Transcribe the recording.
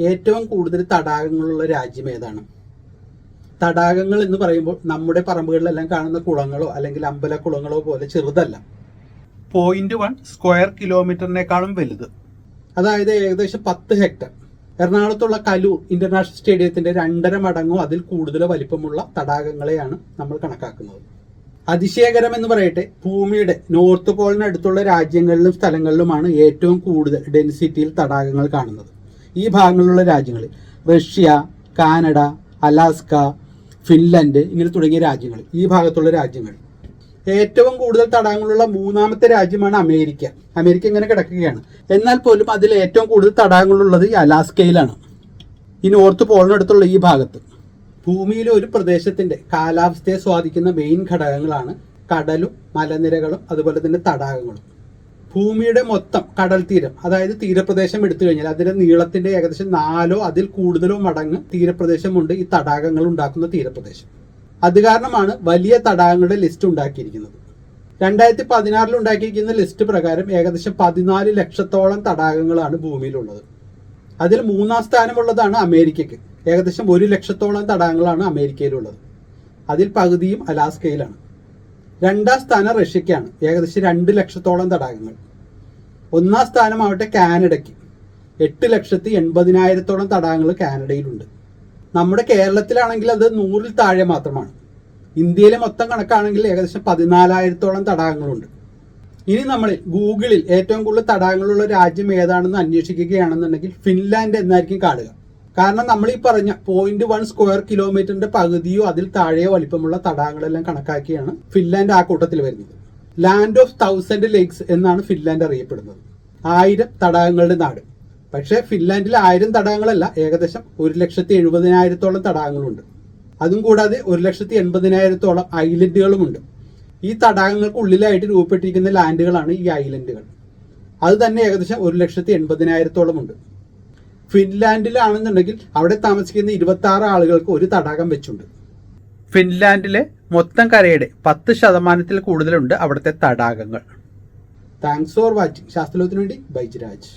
ഏറ്റവും കൂടുതൽ തടാകങ്ങളുള്ള രാജ്യം ഏതാണ്? തടാകങ്ങൾ എന്ന് പറയുമ്പോൾ നമ്മുടെ പറമ്പുകളിലെല്ലാം കാണുന്ന കുളങ്ങളോ അല്ലെങ്കിൽ അമ്പല കുളങ്ങളോ പോലെ ചെറുതല്ല. പോയിന്റ് വൺ സ്ക്വയർ കിലോമീറ്ററിനേക്കാളും വലുത്. അതായത് ഏകദേശം പത്ത് ഹെക്ടർ. എറണാകുളത്തുള്ള കലൂർ ഇന്റർനാഷണൽ സ്റ്റേഡിയത്തിന്റെ രണ്ടര മടങ്ങോ അതിൽ കൂടുതലോ വലിപ്പമുള്ള തടാകങ്ങളെയാണ് നമ്മൾ കണക്കാക്കുന്നത്. അതിശയകരം എന്ന് പറയട്ടെ ഭൂമിയുടെ നോർത്ത് പോളിനടുത്തുള്ള രാജ്യങ്ങളിലും സ്ഥലങ്ങളിലുമാണ് ഏറ്റവും കൂടുതൽ ഡെൻസിറ്റിയിൽ തടാകങ്ങൾ കാണുന്നത്. ഈ ഭാഗങ്ങളിലുള്ള രാജ്യങ്ങൾ. റഷ്യ കാനഡ അലാസ്ക ഫിൻലൻഡ് ഇങ്ങനെ തുടങ്ങിയ രാജ്യങ്ങൾ. ഈ ഭാഗത്തുള്ള രാജ്യങ്ങൾ. ഏറ്റവും കൂടുതൽ തടാകങ്ങളുള്ള മൂന്നാമത്തെ രാജ്യമാണ് അമേരിക്ക. അമേരിക്ക ഇങ്ങനെ കിടക്കുകയാണ്. എന്നാൽ പോലും അതിൽ ഏറ്റവും കൂടുതൽ തടാകങ്ങളുള്ളത് ഈ അലാസ്കയിലാണ്. ഈ നോർത്ത് പോളിനടുത്തുള്ള ഈ ഭാഗത്ത്. ഭൂമിയിലെ ഒരു പ്രദേശത്തിന്റെ കാലാവസ്ഥയെ സ്വാധീനിക്കുന്ന മെയിൻ ഘടകങ്ങളാണ് കടലും മലനിരകളും അതുപോലെ തന്നെ തടാകങ്ങളും. ഭൂമിയുടെ മൊത്തം കടൽ തീരം അതായത് തീരപ്രദേശം എടുത്തു കഴിഞ്ഞാൽ അതിന്റെ നീളത്തിന്റെ ഏകദേശം നാലോ അതിൽ കൂടുതലോ മടങ്ങ് തീരപ്രദേശമുണ്ട് ഈ തടാകങ്ങൾ ഉണ്ടാക്കുന്ന തീരപ്രദേശം. അത് കാരണമാണ് വലിയ തടാകങ്ങളുടെ ലിസ്റ്റ് ഉണ്ടാക്കിയിരിക്കുന്നത്. രണ്ടായിരത്തി പതിനാറിൽ ഉണ്ടാക്കിയിരിക്കുന്ന ലിസ്റ്റ് പ്രകാരം ഏകദേശം പതിനാല് ലക്ഷത്തോളം തടാകങ്ങളാണ് ഭൂമിയിലുള്ളത്. അതിൽ മൂന്നാം സ്ഥാനമുള്ളതാണ് അമേരിക്കയ്ക്ക്. ഏകദേശം ഒരു ലക്ഷത്തോളം തടാകങ്ങളാണ് അമേരിക്കയിലുള്ളത്. അതിൽ പകുതിയും അലാസ്കയിലാണ്. രണ്ടാം സ്ഥാനം റഷ്യക്കാണ്. ഏകദേശം രണ്ട് ലക്ഷത്തോളം തടാകങ്ങൾ. ഒന്നാം സ്ഥാനമാവട്ടെ കാനഡയ്ക്ക്. എട്ട് ലക്ഷത്തി എൺപതിനായിരത്തോളം തടാകങ്ങൾ കാനഡയിലുണ്ട്. നമ്മുടെ കേരളത്തിലാണെങ്കിൽ അത് നൂറിൽ താഴെ മാത്രമാണ്. ഇന്ത്യയിലെ മൊത്തം കണക്കാണെങ്കിൽ ഏകദേശം പതിനാലായിരത്തോളം തടാകങ്ങളുണ്ട്. ഇനി നമ്മൾ ഗൂഗിളിൽ ഏറ്റവും കൂടുതൽ തടാകങ്ങളുള്ള രാജ്യം ഏതാണെന്ന് അന്വേഷിക്കുകയാണെന്നുണ്ടെങ്കിൽ ഫിൻലാൻഡ് എന്നായിരിക്കും കാണുക. കാരണം നമ്മൾ ഈ പറഞ്ഞ പോയിന്റ് വൺ സ്ക്വയർ കിലോമീറ്ററിന്റെ പകുതിയോ അതിൽ താഴെയോ വലിപ്പമുള്ള തടാകങ്ങളെല്ലാം കണക്കാക്കിയാണ് ഫിൻലാൻഡ് ആ കൂട്ടത്തിൽ വരുന്നത്. ലാൻഡ് ഓഫ് തൗസൻഡ് ലേക്സ് എന്നാണ് ഫിൻലാൻഡ് അറിയപ്പെടുന്നത്. ആയിരം തടാകങ്ങളുടെ നാട്. പക്ഷേ ഫിൻലാൻഡിൽ ആയിരം തടാകങ്ങളല്ല ഏകദേശം ഒരു ലക്ഷത്തി എഴുപതിനായിരത്തോളം തടാകങ്ങളുണ്ട്. അതും കൂടാതെ ഒരു ലക്ഷത്തി എൺപതിനായിരത്തോളം ഐലൻഡുകളുമുണ്ട്. ഈ തടാകങ്ങൾക്കുള്ളിലായിട്ട് രൂപപ്പെട്ടിരിക്കുന്ന ലാൻഡുകളാണ് ഈ ഐലൻഡുകൾ. അത് തന്നെ ഏകദേശം ഒരു ലക്ഷത്തി എൺപതിനായിരത്തോളം ഉണ്ട് ഫിൻലാൻഡിലാണെന്നുണ്ടെങ്കിൽ അവിടെ താമസിക്കുന്ന ഇരുപത്തി ആറ് ആളുകൾക്ക് ഒരു തടാകം വെച്ചുണ്ട്. ഫിൻലാൻഡിലെ മൊത്തം കരയുടെ പത്ത് ശതമാനത്തിൽ കൂടുതലുണ്ട് അവിടുത്തെ തടാകങ്ങൾ. താങ്ക്സ് ഫോർ വാച്ചിങ് ശാസ്ത്രലോകത്തിന് വേണ്ടി ബൈജ്രാജ്